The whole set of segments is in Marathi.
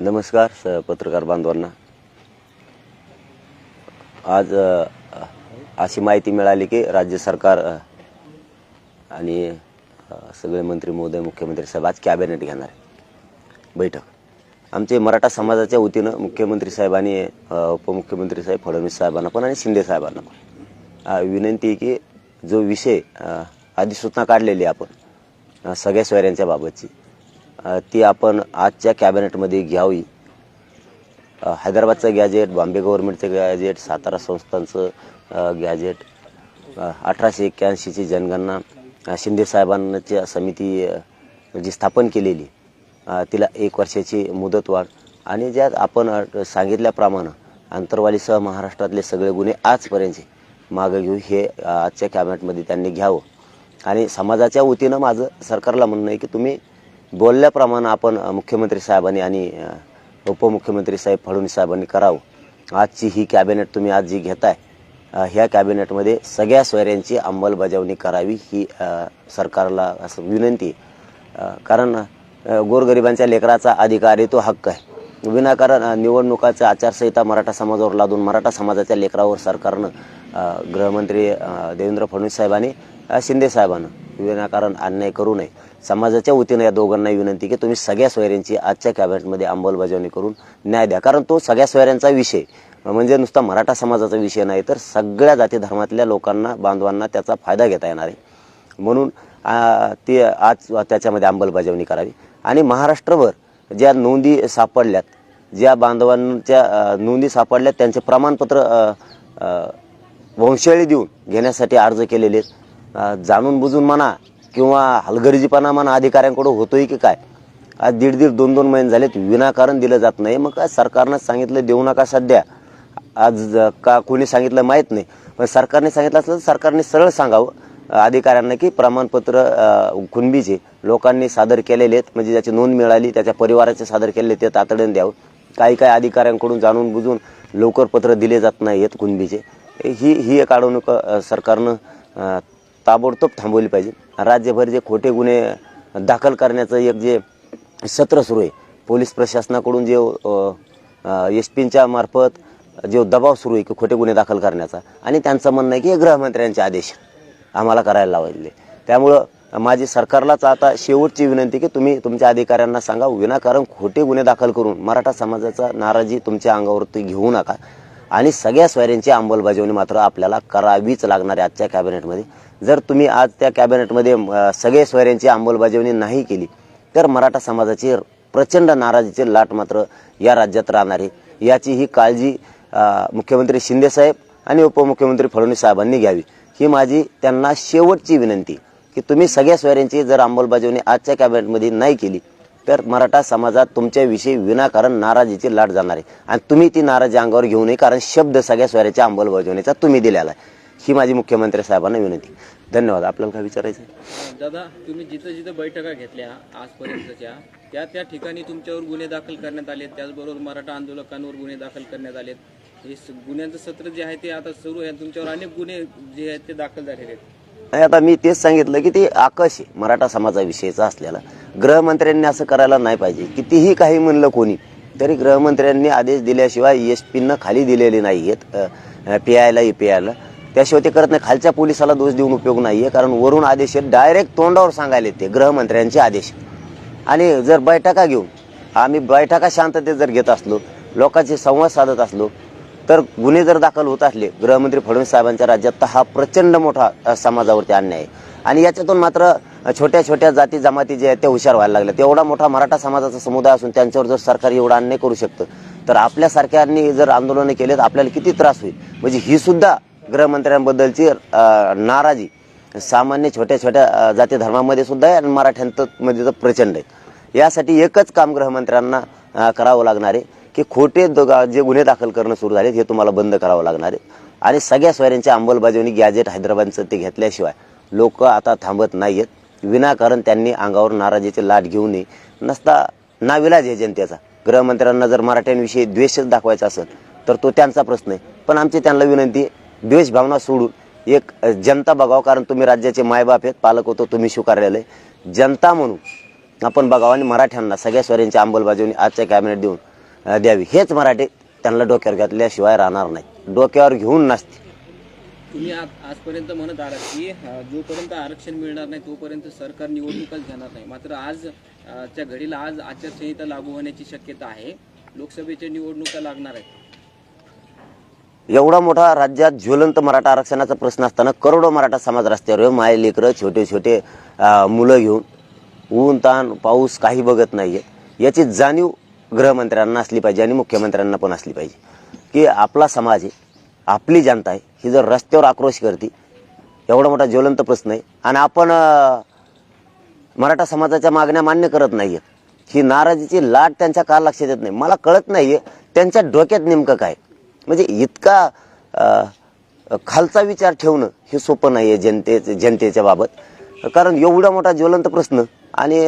नमस्कार स- पत्रकार बांधवांना. आज अशी माहिती मिळाली की राज्य सरकार आणि सगळे मंत्री महोदय मुख्यमंत्री साहेब आज कॅबिनेट घेणार आहे बैठक. आमचे मराठा समाजाच्या वतीनं मुख्यमंत्री साहेबांनी उपमुख्यमंत्री साहेब फडणवीस साहेबांना पण आणि शिंदे साहेबांना पण विनंती आहे की जो विषय अधिसूचना काढलेली आहे आपण सगळ्या सोयऱ्यांच्या बाबतची ती आपण आजच्या कॅबिनेटमध्ये घ्यावी. हैदराबादचं गॅजेट बॉम्बे गव्हर्नमेंटचं गॅजेट सातारा संस्थांचं गॅजेट अठराशे एक्क्याऐंशीची जनगणना शिंदेसाहेबांच्या शिंदे समिती जी स्थापन केलेली तिला एक वर्षाची मुदतवाढ आणि ज्यात आपण सांगितल्याप्रमाणे अंतरवालीसह महाराष्ट्रातले सगळे गुन्हे आजपर्यंतचे मागं घेऊ हे आजच्या कॅबिनेटमध्ये त्यांनी घ्यावं. आणि समाजाच्या वतीनं माझं सरकारला म्हणणं आहे की तुम्ही बोलल्याप्रमाणे आपण मुख्यमंत्री साहेबांनी आणि उपमुख्यमंत्री साहेब फडणवीस साहेबांनी करावं. आजची ही कॅबिनेट तुम्ही आज जी घेताय ह्या कॅबिनेटमध्ये सगळ्या सोयऱ्यांची अंमलबजावणी करावी ही सरकारला असं विनंती कारण गोरगरिबांच्या लेकराचा अधिकार आहे तो हक्क आहे. विनाकारण निवडणुकाचं आचारसंहिता मराठा समाजावर लादून मराठा समाजाच्या लेकरावर सरकारनं गृहमंत्री देवेंद्र फडणवीस साहेबांनी शिंदे साहेबांना. विनाकारण अन्याय करू नये. समाजाच्या वतीनं या दोघांना विनंती की तुम्ही सगळ्या सोयऱ्यांची आजच्या कॅबिनेटमध्ये अंमलबजावणी करून न्याय द्या. कारण तो सगळ्या सोयऱ्यांचा विषय म्हणजे नुसता मराठा समाजाचा विषय नाही तर सगळ्या जाती धर्मातल्या लोकांना बांधवांना त्याचा फायदा घेता येणार आहे. म्हणून ते ती आज त्याच्यामध्ये अंमलबजावणी करावी. आणि महाराष्ट्रभर ज्या नोंदी सापडल्यात ज्या बांधवांच्या नोंदी सापडल्यात त्यांचे प्रमाणपत्र वंशाळी देऊन घेण्यासाठी अर्ज केलेले आहेत. जाणून बुजून म्हणा किंवा हलगर्जीपणा म्हणा अधिकाऱ्यांकडून होतोय की काय? आज दीड दीड दोन दोन महिने झालेत विनाकारण दिलं जात नाही. मग काय सरकारनं सांगितलं देऊ नका सध्या. आज का कोणी सांगितलं माहीत नाही. पण सरकारने सांगितलं असलं तर सरकारने सरळ सांगावं. अधिकाऱ्यांना की प्रमाणपत्र कुणबीचे लोकांनी सादर केलेले आहेत म्हणजे ज्याची नोंद मिळाली त्याच्या परिवाराचे सादर केलेले ते तातडीने द्यावं. काही काही अधिकाऱ्यांकडून जाणून बुजून लवकर पत्र दिले जात नाही आहेत कुणबीचे ही ही एक अडवणूक सरकारनं ताबडतोब थांबवली पाहिजे. राज्यभर जे खोटे गुन्हे दाखल करण्याचं एक जे सत्र सुरू आहे पोलीस प्रशासनाकडून जे एस पींच्या मार्फत जो दबाव सुरू आहे की खोटे गुन्हे दाखल करण्याचा आणि त्यांचं म्हणणं आहे की हे गृहमंत्र्यांचे आदेश आम्हाला करायला लावायले त्यामुळं माझी सरकारलाच आता शेवटची विनंती की तुम्ही तुमच्या अधिकाऱ्यांना सांगा विनाकारण खोटे गुन्हे दाखल करून मराठा समाजाचा नाराजी तुमच्या अंगावरती घेऊ नका. आणि सगळ्या सोयऱ्यांची अंमलबजावणी मात्र आपल्याला करावीच लागणार आहे आजच्या कॅबिनेटमध्ये. जर तुम्ही आज त्या कॅबिनेटमध्ये सगळ्या सगळे सोयऱ्यांची अंमलबजावणी नाही केली तर मराठा समाजाची प्रचंड नाराजीची लाट मात्र या राज्यात राहणार आहे. याची ही काळजी मुख्यमंत्री शिंदेसाहेब आणि उपमुख्यमंत्री फडणवीस साहेबांनी घ्यावी. ही माझी त्यांना शेवटची विनंती की तुम्ही सगळ्या सोयऱ्यांची जर अंमलबजावणी आजच्या कॅबिनेटमध्ये नाही केली तर मराठा समाजात तुमच्याविषयी विनाकारण नाराजीची लाट जाणार आहे. आणि तुम्ही ती नाराजी अंगावर घेऊ नये कारण शब्द सगळ्या स्वराच्या अंमलबजावणीचा तुम्ही दिलेला आहे. ही माझी मुख्यमंत्री साहेबांना विनंती. धन्यवाद. आपल्याला काय विचारायचं आहे? दादा तुम्ही जिथं जिथं बैठका घेतल्या आजपर्यंतच्या त्या त्या ठिकाणी तुमच्यावर गुन्हे दाखल करण्यात आले त्याचबरोबर मराठा आंदोलकांवर गुन्हे दाखल करण्यात आलेत. हे गुन्ह्यांचं सत्र जे आहे ते आता सुरू आहे. तुमच्यावर अनेक गुन्हे जे आहेत ते दाखल झालेले आहेत. आता मी तेच सांगितलं की ते आकाश आहे मराठा समाजाविषयीचा असलेला. गृहमंत्र्यांनी असं करायला नाही पाहिजे. कितीही काही म्हणलं कोणी तरी गृहमंत्र्यांनी आदेश दिल्याशिवाय एस पीनं खाली दिलेले नाही आहेत. पी आयला ए पी आयला त्याशिवाय ते करत नाही. खालच्या पोलिसाला दोष देऊन उपयोग नाही आहे. कारण वरून आदेश डायरेक्ट तोंडावर सांगायला ते गृहमंत्र्यांचे आदेश. आणि जर बैठका घेऊन आम्ही बैठका शांततेत जर घेत असलो लोकांशी संवाद साधत असलो तर गुन्हे जर दाखल होत असले गृहमंत्री फडणवीस साहेबांच्या राज्यात तर हा प्रचंड मोठा समाजावरती अन्याय आहे. आणि याच्यातून मात्र छोट्या छोट्या जाती जमाती जे आहेत त्या हुशार व्हायला लागल्या एवढा मोठा मराठा समाजाचा समुदाय असून त्यांच्यावर जर सरकार एवढा अन्याय करू शकतं तर आपल्यासारख्यांनी जर आंदोलनं केले तर आपल्याला किती त्रास होईल? म्हणजे ही सुद्धा गृहमंत्र्यांबद्दलची नाराजी. सामान्य छोट्या छोट्या जाती धर्मामध्ये सुद्धा आहे आणि मराठ्यांमध्ये तर प्रचंड आहे. यासाठी एकच काम गृहमंत्र्यांना करावं लागणार आहे की खोटे द- जे गुन्हे दाखल करणं सुरू झालेत हे तुम्हाला बंद करावं लागणार आहे. आणि सगळ्या सोयऱ्यांची अंमलबजावणी गॅजेट हैदराबादचं ते घेतल्याशिवाय लोक आता थांबत नाही आहेत विनाकारण त्यांनी अंगावर नाराजीची लाट घेऊ नये. नसता नाविलाज आहे जनतेचा. गृहमंत्र्यांना जर मराठ्यांविषयी द्वेषच दाखवायचा असेल तर तो त्यांचा प्रश्न आहे. पण आमची त्यांना विनंती द्वेष भावना सोडून एक जनता बघावं कारण तुम्ही राज्याचे मायबाप आहेत पालक होतो तुम्ही स्वीकारलेलं आहे. जनता म्हणून आपण बघावं आणि मराठ्यांना सगळ्या स्वरांची अंमलबजावणी आजच्या कॅबिनेट देऊन द्यावी. हेच मराठी त्यांना डोक्यावर घेतल्याशिवाय राहणार नाही. डोक्यावर घेऊन नसते. तुम्ही आज- आजपर्यंत म्हणत आहात की जोपर्यंत आरक्षण मिळणार नाही तोपर्यंत सरकार निवडणूकच घेणार नाही. मात्र आज च्या घडीला आज आचारसंहिता लागू होण्याची शक्यता आहे. लोकसभेच्या निवडणुका लागणार आहेत. एवढा मोठा राज्यात ज्वलंत मराठा आरक्षणाचा प्रश्न असताना करोडो मराठा समाज रस्त्यावर माय लेकरं छोटे छोटे मुलं घेऊन ऊन ताण पाऊस काही बघत नाहीये. याची जाणीव गृहमंत्र्यांना असली पाहिजे आणि मुख्यमंत्र्यांना पण असली पाहिजे. की आपला समाज आहे आपली जनता आहे. ही जर रस्त्यावर आक्रोश करते एवढा मोठा ज्वलंत प्रश्न आहे. आणि आपण मराठा समाजाच्या मागण्या मान्य करत नाही आहे ही नाराजीची लाट त्यांच्या का लक्षात येत नाही. मला कळत नाही आहे त्यांच्या डोक्यात नेमकं काय म्हणजे इतका खालचा विचार ठेवणं हे सोपं नाही आहे जनते जनतेच्या बाबत. कारण एवढा मोठा ज्वलंत प्रश्न आणि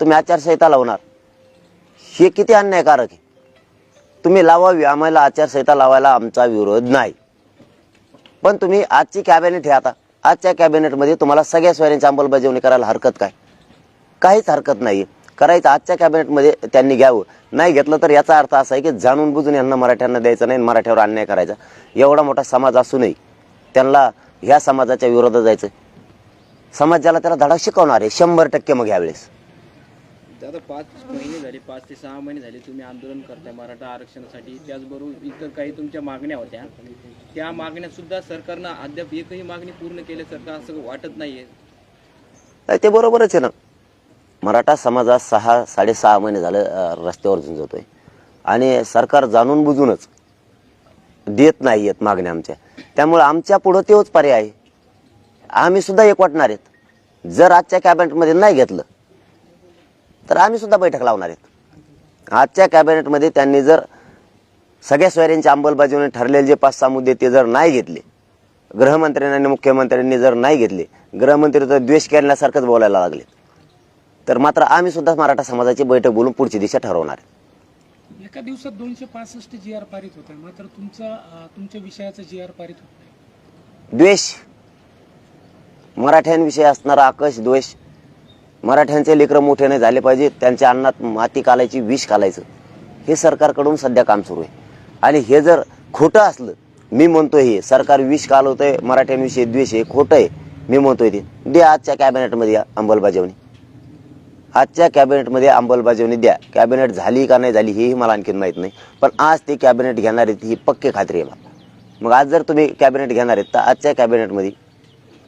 तुम्ही आचारसंहिता लावणार. हे किती अन्यायकारक आहे? तुम्ही लावावी आम्हाला आचारसंहिता लावायला आमचा विरोध नाही. पण तुम्ही आजची कॅबिनेट हे आता आजच्या कॅबिनेटमध्ये तुम्हाला सगळ्या स्वयंची अंमलबजावणी करायला हरकत काय? काहीच हरकत नाही करायचं आजच्या कॅबिनेटमध्ये त्यांनी घ्यावं. नाही घेतलं तर याचा अर्थ असा आहे की जाणून बुजून यांना मराठ्यांना द्यायचं नाही आणि मराठ्यावर अन्याय करायचा. एवढा मोठा समाज असूनही त्यांना ह्या समाजाच्या विरोधात जायचं समाजाला त्याला धडा शिकवणार आहे शंभर टक्के मग यावेळेस. आता पाच महिने झाले पाच ते सहा महिने झाले तुम्ही आंदोलन करताय मराठा आरक्षणासाठी. त्याचबरोबर इतर काही तुमच्या मागण्या होत्या. त्या मागण्या सुद्धा सरकारनं अद्याप एकही मागणी पूर्ण केल्यासारखं असं वाटत नाहीये. नाही ते बरोबरच आहे ना. मराठा समाजात सहा साडेसहा महिने झालं रस्त्यावर झुंजतोय. आणि सरकार जाणून बुजूनच देत नाही आहेत मागण्या आमच्या. त्यामुळे आमच्या पुढं तेच पर्याय आहे. आम्ही सुद्धा एक वाटणार आहेत. जर आजच्या कॅबिनेटमध्ये नाही घेतलं तर आम्ही सुद्धा बैठक लावणार आहेत. आजच्या कॅबिनेटमध्ये त्यांनी जर सगळ्या सोयऱ्यांची अंमलबजावणी ठरलेले जे पाच सहा मुद्दे ते जर नाही घेतले गृहमंत्र्यांनी आणि मुख्यमंत्र्यांनी जर नाही घेतले गृहमंत्री तर द्वेष केल्यासारखंच बोलायला लागले. तर मात्र आम्ही सुद्धा मराठा समाजाची बैठक बोलून पुढची दिशा ठरवणार आहे. एका दिवसात दोनशे पासष्ट जी आर पारित होत आहे. मात्र तुमचा तुमच्या विषयाचा जी आर पारित होत नाही. द्वेष. मराठ्यांविषयी असणारा आकश द्वेष मराठ्यांचे लेकरं मोठे नाही झाले पाहिजे त्यांच्या अन्नात माती कालायची विष कालायचं. हे सरकारकडून सध्या काम सुरू आहे. आणि हे जर खोटं असलं मी म्हणतो हे सरकार विष कालवतंय मराठ्यांविषयी द्वेष आहे खोटं आहे मी म्हणतोय ते. दे आजच्या कॅबिनेटमध्ये या अंमलबजावणी. आजच्या कॅबिनेटमध्ये अंमलबजावणी द्या. कॅबिनेट झाली का नाही झाली हेही मला आणखीन माहीत नाही. पण आज ते कॅबिनेट घेणार आहेत ही पक्के खात्री आहे मला. मग आज जर तुम्ही कॅबिनेट घेणार आहेत तर आजच्या कॅबिनेटमध्ये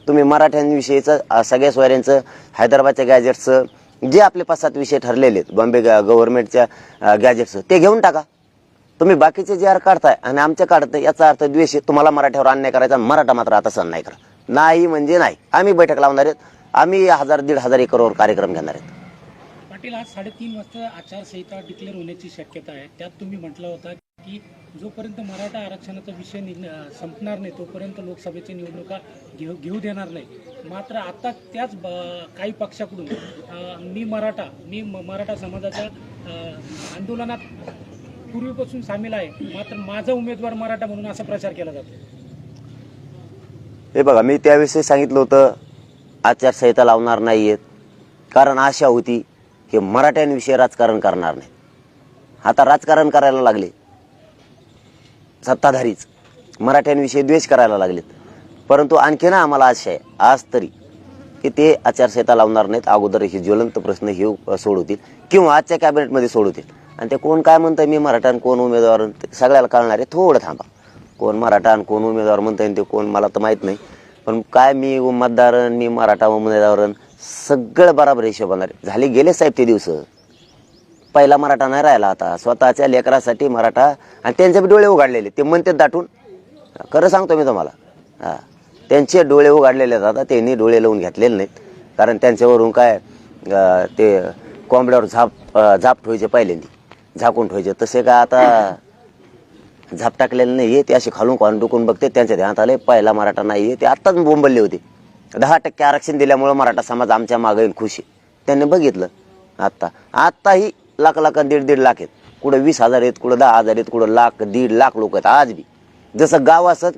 तुम्ही मराठ्यांविषयीचं सगळ्या सोयऱ्यांचं हैदराबादच्या गॅजेट्सचं जे आपले पाच सात विषय ठरलेले आहेत बॉम्बे ग- गव्हर्नमेंटच्या गॅजेट्सचं ते घेऊन टाका. तुम्ही बाकीचे जे आर काढताय आणि आमच्या काढत याचा अर्थ द्वेष तुम्हाला मराठ्यावर अन्याय करायचा मराठा मात्र आता सण नाही करा नाही म्हणजे नाही. आम्ही बैठक लावणार आहेत. आम्ही हजार दीड हजार एकरवर कार्यक्रम घेणार आहेत. पाटील आज साडेतीन वाजता आचारसंहिता डिक्लेअर होण्याची शक्यता आहे. त्यात तुम्ही म्हटलं होता की जोपर्यंत मराठा आरक्षणाचा विषय संपणार नाही तोपर्यंत लोकसभेची निवडणुका घेऊ घेऊ देणार नाही. मात्र आता त्याच ब- काही पक्षाकडून मी मराठा मी म- मराठा समाजाच्या आंदोलनात पूर्वीपासून सामील आहे. मात्र माझा उमेदवार मराठा म्हणून असा प्रचार केला जातो. हे बघा मी त्याविषयी सांगितलं होतं आचारसंहिता लावणार नाही आहेत कारण आशा होती हे मराठ्यांविषयी राजकारण करणार नाही आता राजकारण करायला लागले. सत्ताधारीच. मराठ्यांविषयी द्वेष करायला लागलेत. परंतु आणखी ना आम्हाला आशय आहे आज तरी की ते आचारसंहिता लावणार नाहीत. अगोदर हे ज्वलंत प्रश्न हे सोडवतील किंवा आजच्या कॅबिनेटमध्ये सोडवतील. आणि ते कोण काय म्हणतंय मी मराठा कोण उमेदवार सगळ्याला कळणार आहे थोडं थांबा. कोण मराठा आणि कोण उमेदवार म्हणतंय आणि ते कोण मला तर माहीत नाही. पण काय मी मतदार मी मराठा उमेदवार सगळं बराबर हिशोबानं झाले गेले साहेब ते दिवस. पहिला मराठा नाही राहिला आता. स्वतःच्या लेकरासाठी मराठा आणि त्यांचे डोळे उघडलेले. ते म्हणतात दाटून. खरं सांगतो मी तुम्हाला. हां. त्यांचे डोळे उघडलेले आहेत आता. त्यांनी डोळे लावून घेतलेले नाहीत. कारण त्यांच्यावरून काय ते कोंबड्यावर झाप झाप ठोयचे पहिल्यांदी. झाकून ठेवायचे. तसे का आता झाप टाकलेले नाही आहे ते असे खालून खालून डुकून बघते. त्यांच्या ध्यानात आले पहिला मराठा नाही आहे ते आत्ताच बोंबलले होते. दहा टक्के आरक्षण दिल्यामुळं मराठा समाज आमच्या मागे खुश. आहे त्यांनी बघितलं. आत्ता. आत्ताही लाख लाख आणि दीड दीड लाख आहेत. कुठं वीस हजार आहेत कुठं दहा हजार आहेत कुठं लाख दीड लाख लोक आहेत. आज बी. जसं गाव असत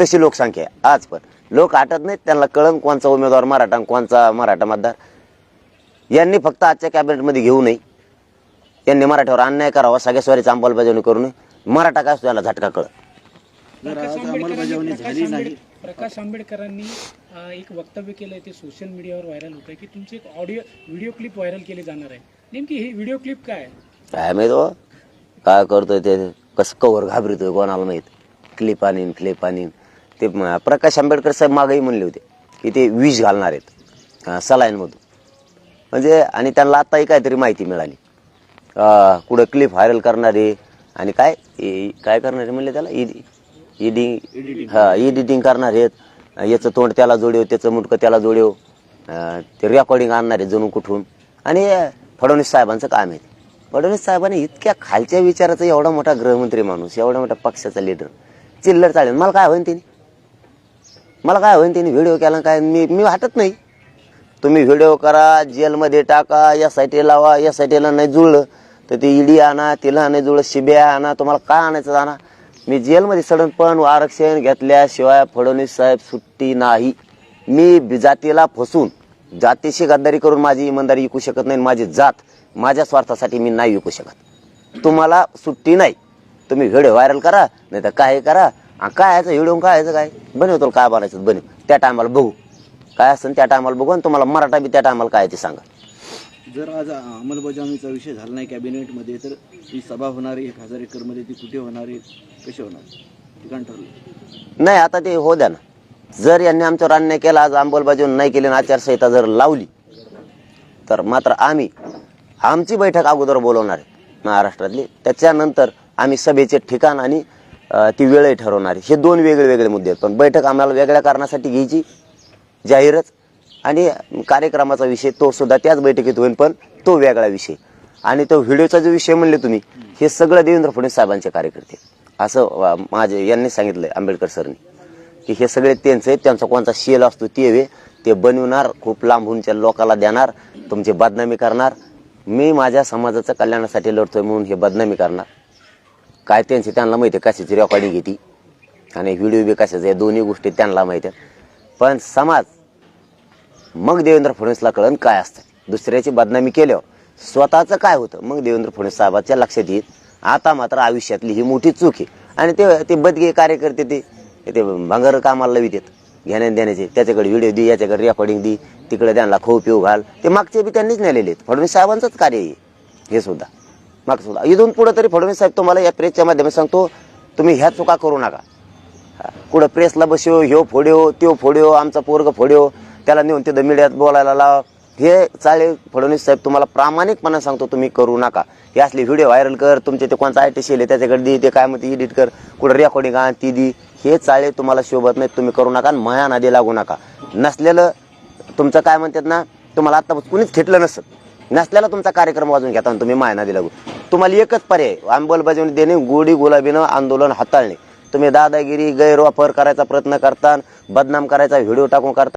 तशी लोकसंख्या आहे. आज पण. लोक आटत नाहीत. त्यांना कळण कोणचा उमेदवार मराठा कोणचा मराठा मतदार यांनी फक्त आजच्या कॅबिनेटमध्ये घेऊ नये. त्यांनी मराठ्यावर अन्याय करावा. सगळ्या स्वारीची अंमलबजावणी करून मराठा काय असतो याला झटका कळ जर प्रकाश आंबेडकरांनी एक वक्तव्य केलं आहे ते सोशल मीडियावर व्हायरल होत आहे की तुमची एक ऑडिओ व्हिडिओ क्लिप व्हायरल केली जाणार आहे. नेमकी ही व्हिडिओ क्लिप काय काय माहीत हो? काय करतोय ते? कसं कवर घाबरतोय कोणाला माहीत? क्लिप आणीन क्लिप आणीन. ते म- प्रकाश आंबेडकर साहेब मागही म्हणले होते की ते विष घालणार आहेत. सलाईनमधून. म्हणजे आणि त्यांना आत्ताही काहीतरी माहिती मिळाली. अं, कुठं क्लिप व्हायरल करणारे आणि काय ए- काय करणारे म्हणले त्याला? इडी इडिंग हा एडिटिंग करणार आहेत. याचं तोंड त्याला जोडव त्याचं मुंडकं त्याला जोडव. ते रेकॉर्डिंग आणणार आहेत जणू कुठून. आणि फडणवीस साहेबांचं काम आहे. फडणवीस साहेबांनी इतक्या खालच्या विचाराचा एवढा मोठा गृहमंत्री माणूस एवढा मोठा पक्षाचा लीडर चिल्लर चालेल मला काय होईन तिने? मला काय होईन तिने? व्हिडिओ केला काय? मी मी वाटत नाही. तुम्ही व्हिडिओ करा जेलमध्ये टाका या साईटी लावा या साईटीला नाही जुळलं तर ते ईडी आणा तिला नाही जुळलं शिब्या आणा तुम्हाला काय आणायचं आणा मी जेलमध्ये सडन पण आरक्षण घेतल्याशिवाय फडणवीस साहेब सुट्टी नाही. मी जातीला फसून जातीशी गद्दारी करून माझी इमानदारी विकू शकत नाही माझी जात माझ्या स्वार्थासाठी मी नाही विकू शकत. तुम्हाला सुट्टी नाही. तुम्ही व्हिडिओ व्हायरल करा नाही तर काय करा काय यायचं व्हिडिओ काय याचं काय? बनवतो काय बनायचं बनव त्या टायमाला बघू. काय असेल त्या टायमाला बघू आणि तुम्हाला मराठा बी त्या टायमाला काय आहे ते सांगा. जर आज अंमलबजावणीचा विषय झाला नाही कॅबिनेटमध्ये तर ही सभा होणार आहे एक हजार एकरमध्ये ती कुठे होणार आहे कशी होणार ठिकाण ठरलं नाही आता ते हो द्या ना. जर यांनी आमच्यावर अन्याय केला आज अंमलबजावणी नाही केली आणि आचारसंहिता जर लावली तर मात्र आम्ही आमची बैठक अगोदर बोलवणार आहे महाराष्ट्रातली. त्याच्यानंतर आम्ही सभेचे ठिकाण आणि ती वेळही ठरवणार आहे. हे दोन वेगळे वेगळे मुद्दे आहेत. पण बैठक आम्हाला वेगळ्या कारणासाठी घ्यायची जाहीरच आणि कार्यक्रमाचा विषय तो सुद्धा त्याच बैठकीत होईल पण तो वेगळा विषय. आणि तो व्हिडिओचा जो विषय म्हणले तुम्ही हे सगळं देवेंद्र फडणवीस साहेबांचे कार्यकर्ते असं माझे यांनी सांगितलंय आंबेडकर सरनी की हे सगळे त्यांचे त्यांचा कोणता शेल असतो ते वे ते बनवणार खूप लांबूनच्या लोकाला देणार तुमची बदनामी करणार. मी माझ्या समाजाच्या कल्याणासाठी लढतोय म्हणून हे बदनामी करणार. काय त्यांची त्यांना माहिती आहे कशाची रेकॉर्डिंग घेते आणि व्हिडिओ बी कशाचे आहे? दोन्ही गोष्टी त्यांना माहिती आहेत. पण समाज मग देवेंद्र फडणवीसला कळण काय असतं. दुसऱ्याची बदनामी केल्यावर स्वतःचं काय होतं? मग देवेंद्र फडणवीस साहेबाच्या लक्षात येईल. आता मात्र आयुष्यातली ही मोठी चूक आहे. आणि ते ते बदगे कार्यकर्ते ते ते भंगार कामाला लावितात घेण्या देण्याचे त्याच्याकडे व्हिडिओ दे याच्याकडे रेकॉर्डिंग दे तिकडे त्यांना खाऊ पिऊ घाल. ते मागचे बी त्यांनीच नेलेले आहेत. फडणवीस साहेबांचंच कार्य आहे. हे सुद्धा. माग सुद्धा. इथून पुढं तरी फडणवीस साहेब तुम्हाला या प्रेसच्या माध्यमात सांगतो तुम्ही ह्या चुका करू नका. कुठं प्रेसला बसव ह्यो फोड्यो त्यो फोड्यो आमचा पोरग फोड्यो. त्याला नेऊन तिथं मीडियात बोलायला लाव. हे चालेल फडणवीस साहेब तुम्हाला प्रामाणिकपणे सांगतो तुम्ही करू नका. हे असले व्हिडिओ व्हायरल कर तुमचे ते कोणता आय टी शेल आहे त्याच्याकडे दे ते काय म्हणते एडिट कर कुठं रेकॉर्डिंग आण ती दी. हे चाळे तुम्हाला शोभत नाही तुम्ही करू नका आणि माया नादी लागू नका. नसलेलं तुमचं काय म्हणतात ना तुम्हाला आत्तापासून कुणीच खेटलं नसत. नसल्याला तुमचा कार्यक्रम वाजून घेता आणि तुम्ही माया नादी लागू. तुम्हाला एकच पर्याय अंमलबजावणी देणे गोडी गुलाबीनं आंदोलन हाताळणे. तुम्ही दादागिरी गैरवापर करायचा प्रयत्न करता बदनाम करायचा व्हिडिओ टाकून करता.